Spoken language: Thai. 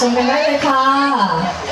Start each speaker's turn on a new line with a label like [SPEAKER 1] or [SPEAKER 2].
[SPEAKER 1] ชมกันได้เลยค่ะ